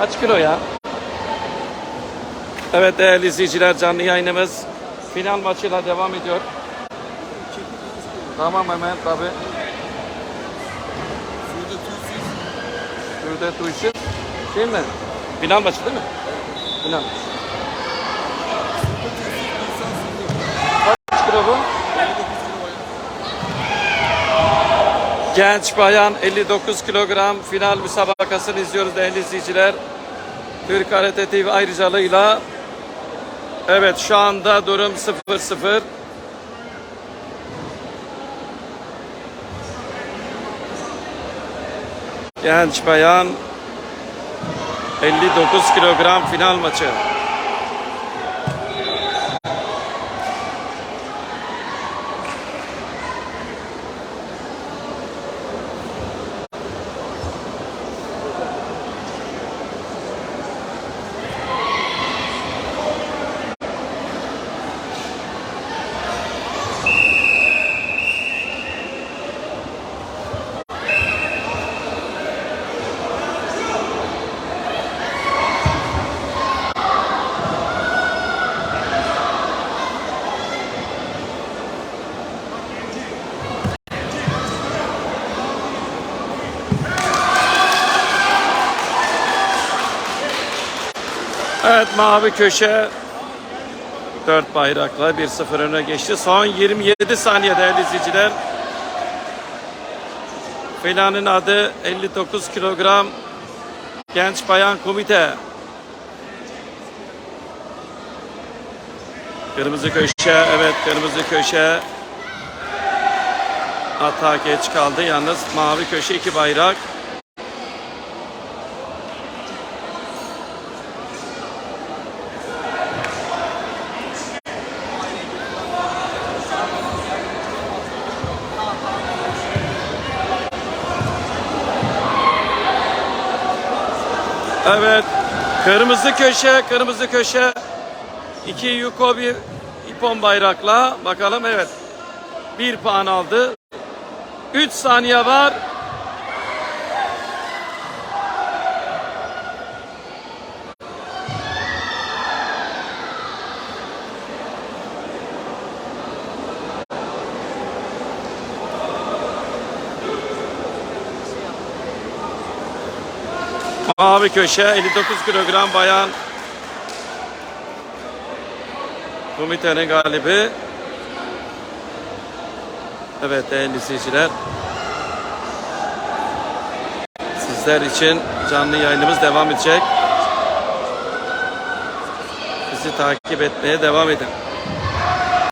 Kaç kilo ya? Evet değerli izleyiciler canlı yayınımız final maçıyla devam ediyor. Tamam hemen tabi. Şurada Tuğçe. Şey mi? Final maçı değil mi? Final. Kaç kilo bu? Genç bayan 59 kilogram final müsabakasını izliyoruz değerli izleyiciler. Türk Karate TV ayrıcalığıyla. Evet şu anda durum 0-0. Genç bayan 59 kilogram final maçı. Evet mavi köşe 4 bayrakla 1-0 öne geçti. Son 27 saniye değerli izleyiciler. Filanın adı 59 kilogram genç bayan komite. Kırmızı köşe evet kırmızı köşe. Hata geç kaldı yalnız mavi köşe iki bayrak. Evet. Kırmızı köşe, kırmızı köşe. İki Yuko bir ipon bayrakla. Bakalım evet. Bir puan aldı. Üç saniye var. Mavi köşe 59 kilogram bayan komitenin galibi. Evet değerli izleyiciler. Sizler için canlı yayınımız devam edecek. Bizi takip etmeye devam edin.